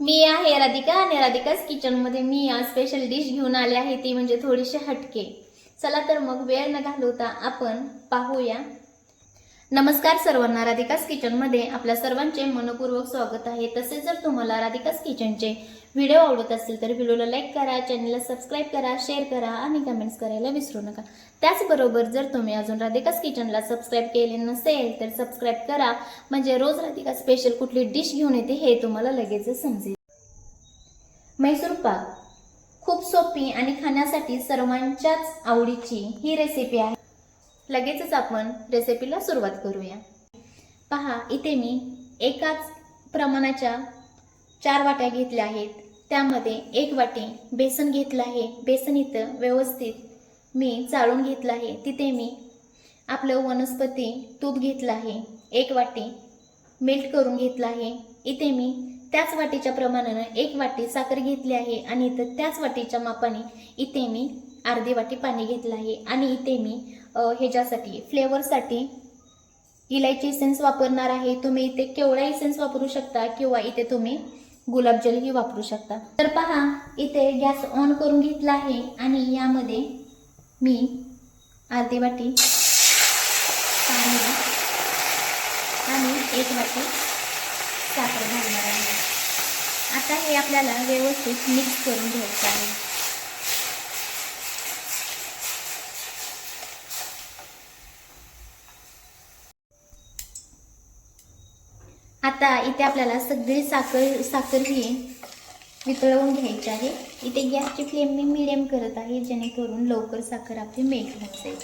मी आहे राधिका आणि राधिकाच किचनमध्ये मी आज स्पेशल डिश घेऊन आले आहे ती म्हणजे थोडीशी हटके. चला तर मग वेळ न घालवता आपण पाहूया. नमस्कार सर्वांना राधिकास किचनमध्ये आपल्या सर्वांचे मनपूर्वक स्वागत आहे. तसेच जर तुम्हाला राधिकास किचनचे व्हिडिओ आवडत असतील तर व्हिडिओला लाईक करा चॅनलला सबस्क्राईब करा शेअर करा आणि कमेंट्स करायला विसरू नका. त्याचबरोबर जर तुम्ही अजून राधिकास किचनला सबस्क्राईब केले नसेल तर सबस्क्राईब करा. म्हणजे रोज राधिका स्पेशल कुठली डिश घेऊन येते हे तुम्हाला लगेच समजेल. मैसूर पाक खूप सोपी आणि खाण्यासाठी सर्वांच्याच आवडीची ही रेसिपी आहे. लगेचच आपण रेसिपीला सुरुवात करूया. पहा इथे मी एकाच प्रमाणाच्या चार वाट्या घेतल्या आहेत. त्यामध्ये एक वाटी बेसन घेतलं आहे. बेसन इथं व्यवस्थित मी चाळून घेतलं आहे. तिथे मी आपलं वनस्पती तूप घेतलं आहे. एक वाटी मेल्ट करून घेतलं आहे. इथे मी त्याच वाटीच्या प्रमाणानं एक वाटी साखर घेतली आहे आणि इथं त्याच वाटीच्या मापाने इथे मी अर्धी वाटी पाणी घेतलं आहे. आणि इथे मी ह्याच्यासाठी फ्लेवरसाठी इलायची इसेन्स वापरणार आहे. तुम्ही इथे केवळा इसेन्स वापरू शकता किंवा इथे तुम्ही गुलाबजलही वापरू शकता. तर पहा इथे गॅस ऑन करून घेतला आहे आणि यामध्ये मी अर्धी वाटी पाणी आणि एक वाटी साखर घालणार आहे. आता हे आपल्याला व्यवस्थित मिक्स करून घ्यायचं आहे. आता इथे आपल्याला सगळी साखर साखर ही वितळवून घ्यायची आहे. इथे गॅसची फ्लेम मी मिडियम करत आहे जेणेकरून लवकर साखर आपली मेल्ट होत जाईल.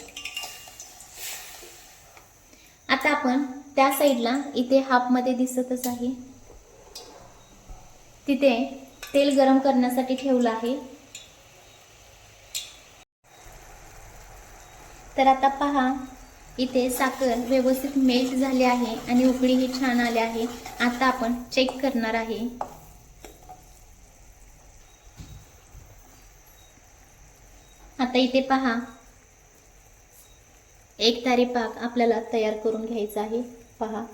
आता आपण त्या साईडला इथे हाफमध्ये दिसतच आहे. तिथे तेल गरम करण्यासाठी ठेवलं आहे. तर आता पहा इथे साखर व्यवस्थित मेल्ट झाली आहे आणि उकळीही छान आली आहे. आता आपण चेक करणार आहे. आता इथे पहा. एक तारी पाक आपल्याला तयार करून घ्यायचा आहे. पहा.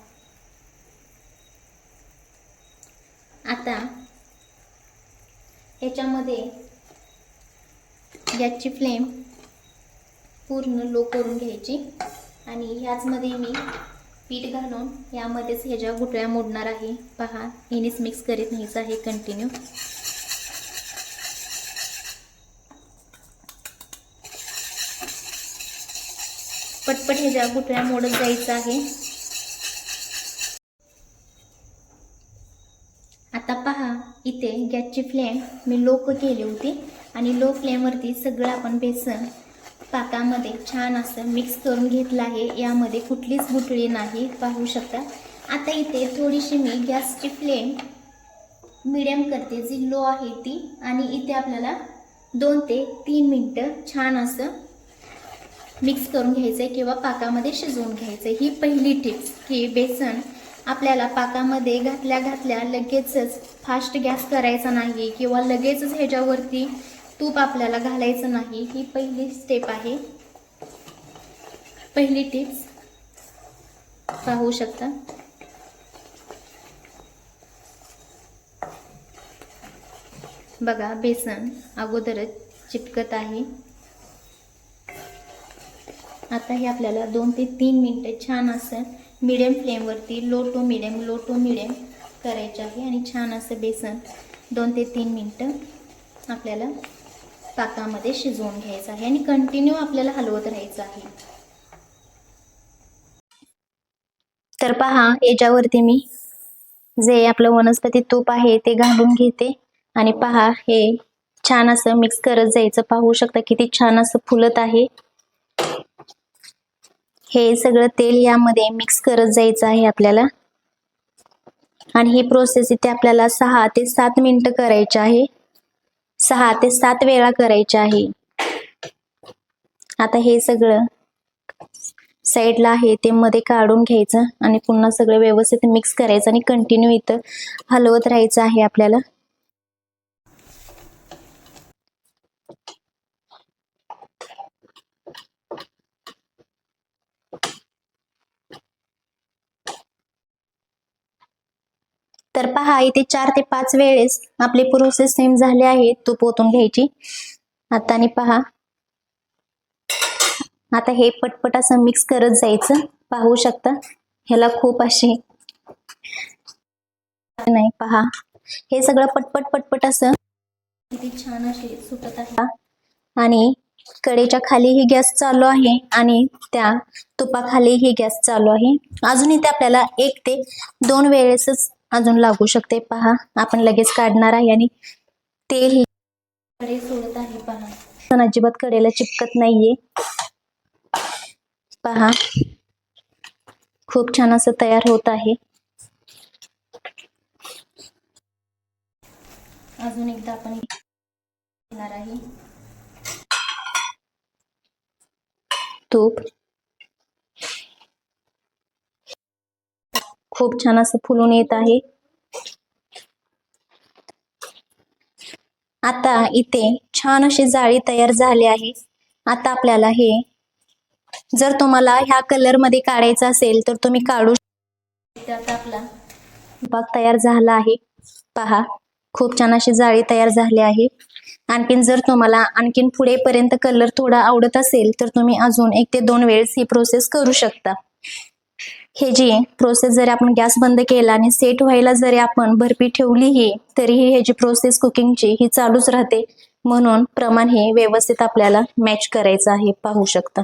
आता याच्यामध्ये गॅसची फ्लेम पूर्ण लो करून घ्यायची. आणि ह्याचमध्ये मी पीठ घालून यामध्येच ह्याच्या गुटळ्या मोडणार आहे पहा यानेच मिक्स करीत न्यायचं आहे कंटिन्यू पटपट ह्याच्या गुटळ्या मोडत जायचं आहे. आता पहा इथे गॅसची फ्लेम मी लो केली होती आणि लो फ्लेमवरती सगळं आपण बेसन पाकामध्ये छान असं मिक्स करून घेतलं आहे. यामध्ये कुठलीच गुठळी नाही. पाहू शकता. आता इथे थोडीशी मी गॅसची फ्लेम मिडियम करते. जी लो आहे ती. आणि इथे आपल्याला दोन ते तीन मिनटं छान असं मिक्स करून घ्यायचं आहे किंवा पाकामध्ये शिजवून घ्यायचं आहे ही पहिली टिप्स की बेसन आपल्याला पाकामध्ये घातल्या घातल्या लगेचच फास्ट गॅस करायचा नाही किंवा लगेचच ह्याच्यावरती तूप आपल्याला घालायचं नाही. ही पहिली स्टेप आहे. पहिली टिप्स पाहू शकता. बघा बेसन अगोदरच चिटकत आहे. आता हे आपल्याला दोन ते तीन मिनटं छान असं medium फ्लेमवरती low to medium low to medium करायचं आहे. आणि छान असं बेसन दोन ते तीन मिनटं आपल्याला पाकामध्ये शिजवून घ्यायचं आहे आणि कंटिन्यू आपल्याला हलवत राहायचं आहे. तर पहा याच्यावरती मी जे आपलं वनस्पती तूप आहे ते घालून घेते. आणि पहा हे छान असं मिक्स करत जायचं. पाहू शकता किती छान असं फुलत आहे. हे सगळं तेल यामध्ये मिक्स करत जायचं आहे आपल्याला. आणि ही प्रोसेस इथे आपल्याला सहा ते सात मिनिटं करायची आहे. सहा ते सात वेळा करायचे आहे. आता हे सगळं साईडला आहे ते मध्ये काढून घ्यायचं आणि पुन्हा सगळं व्यवस्थित मिक्स करायचं आणि कंटिन्यू इथं हलवत राहायचं आहे आपल्याला. तर पहा इथे चार ते पाच वेळेस आपले प्रोसेस सेम झाले आहे. तूप ओतून घ्यायची. आता आणि पहा. आता हे पटपट असं मिक्स करत जायचं. पाहू शकता. ह्याला खूप असे नाही पहा. हे सगळं पटपट पटपट असं किती छान असे सुटत आहे. आणि कडेच्या खाली ही गॅस चालू आहे आणि त्या तुपाखाली ही गॅस चालू आहे. अजून इथे आपल्याला एक ते दोन वेळेसच अजून लागू शकते. पहा आपण लगेच काढणार आहे आणि तेल कडे सोडत आहे पहा. पण अजिबात कडेला चिपकत नाहीये. पहा खूप छान असं तयार होत आहे. अजून एकदा आपण घेणार आहे. तूप. खूप छान असं फुलून येत आहे. आता इथे छान अशी जाळी तयार झाली आहे. आता आपल्याला हे जर तुम्हाला ह्या कलरमध्ये काढायचं असेल तर तुम्ही काढू आता आपला भाग तयार झाला आहे. पहा खूप छान अशी जाळी तयार झाली आहे. आणखीन जर तुम्हाला आणखीन पुढे पर्यंत कलर थोडा आवडत असेल तर तुम्ही अजून एक ते दोन वेळेस ही प्रोसेस करू शकता. हे जी प्रोसेस जरी आपण गॅस बंद केला आणि सेट व्हायला जरी आपण भरपी ठेवलीही तरीही ह्याची प्रोसेस कुकिंगची ही चालूच राहते. म्हणून प्रमाण हे व्यवस्थित आपल्याला मॅच करायचं आहे पाहू शकता.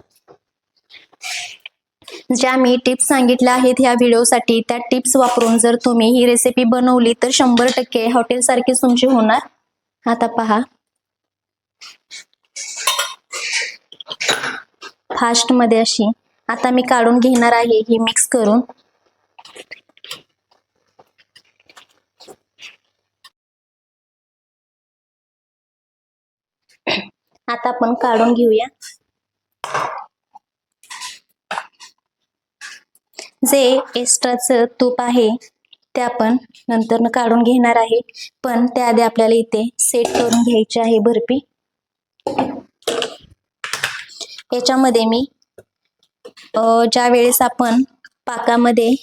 ज्या मी टिप्स सांगितल्या आहेत ह्या व्हिडिओसाठी त्या टिप्स वापरून जर तुम्ही ही रेसिपी बनवली तर शंभर टक्के हॉटेल सारखीच तुमची होणार. आता पहा. फास्टमध्ये अशी. आता मी काढून घेणार आहे ही मिक्स करून. आता आपण काढून घेऊया. जे एक्स्ट्राचं तूप आहे ते आपण नंतर काढून घेणार आहे. पण त्याआधी आपल्याला इथे सेट करून घ्यायची आहे बर्फी याच्यामध्ये मी ज्या वेळेस आपण पाकामध्ये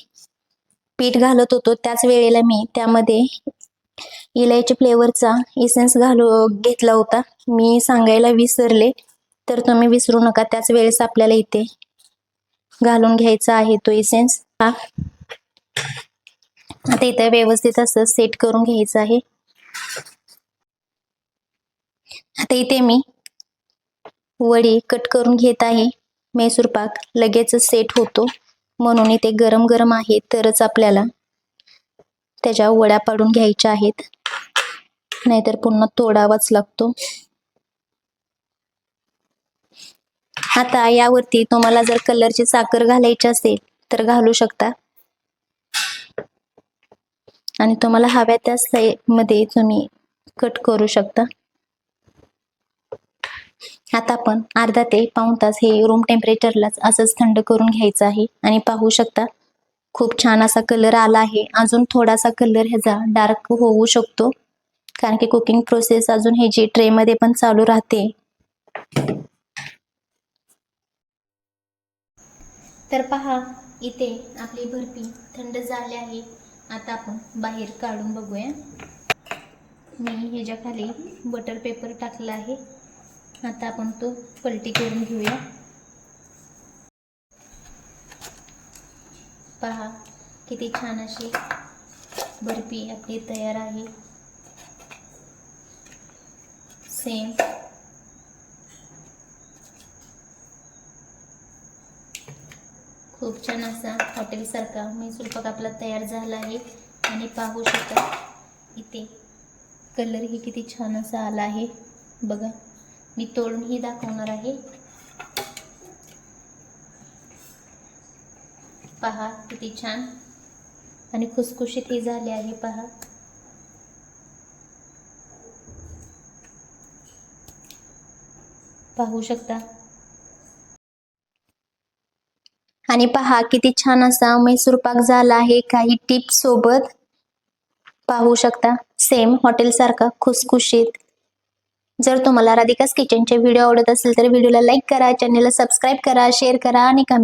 पीठ घालत होतो त्याच वेळेला मी त्यामध्ये इलायची फ्लेवरचा इसेन्स घालू घेतला होता. मी सांगायला विसरले तर तुम्ही विसरू नका. त्याच वेळेस आपल्याला इथे घालून घ्यायचा आहे तो इसेन्स हा. आता इथे व्यवस्थित असं सेट करून घ्यायचं आहे. आता इथे मी वडी कट करून घेत आहे. मैसूर पाक लगेच सेट होतो. म्हणून इथे गरम गरम आहे तरच आपल्याला त्याच्या वड्या पाडून घ्यायच्या आहेत. नाहीतर पुन्हा तोडावाच लागतो. आता यावरती तुम्हाला जर कलरची साखर घालायची असेल तर घालू शकता. आणि तुम्हाला हव्या त्या मध्ये तुम्ही कट करू शकता. आता आपण अर्धा ते पाऊण तास हे रूम टेम्परेचरलाच असंच थंड करून घ्यायचं आहे. आणि पाहू शकता खूप छान असा कलर आला आहे. अजून थोडासा कलर ह्याचा डार्क होऊ शकतो. कारण की कुकिंग प्रोसेस अजून हे जी ट्रेमध्ये पण चालू राहते. तर पहा इथे आपली बर्फी थंड झाली आहे. आता आपण बाहेर काढून बघूया. मी ह्याच्या खाली बटर पेपर टाकला आहे. आता आपण तो पलटी करून घेऊया. पहा किती छान अशी बर्फी आपली तयार आहे. सेम खूप छान असा हॉटेलसारखा मैसूर पाक आपला तयार झाला आहे. आणि पाहू शकता इथे कलरही किती छान असा आला आहे. बघा. मी तोडूनही दाखवणार आहे. पहा किती छान. आणि खुसखुशीत ही झाली आहे पहा. पाहू शकता. आणि पहा किती छान असा मैसूर पाक झाला आहे. काही टिप्स सोबत पाहू शकता. सेम हॉटेल सारखा खुसखुशीत. जर तुम्हाला राधिकास किचनचे व्हिडिओ आवडत असेल तर व्हिडिओला लाईक करा चॅनलला सबस्क्राईब करा शेअर करा आणि कमेंट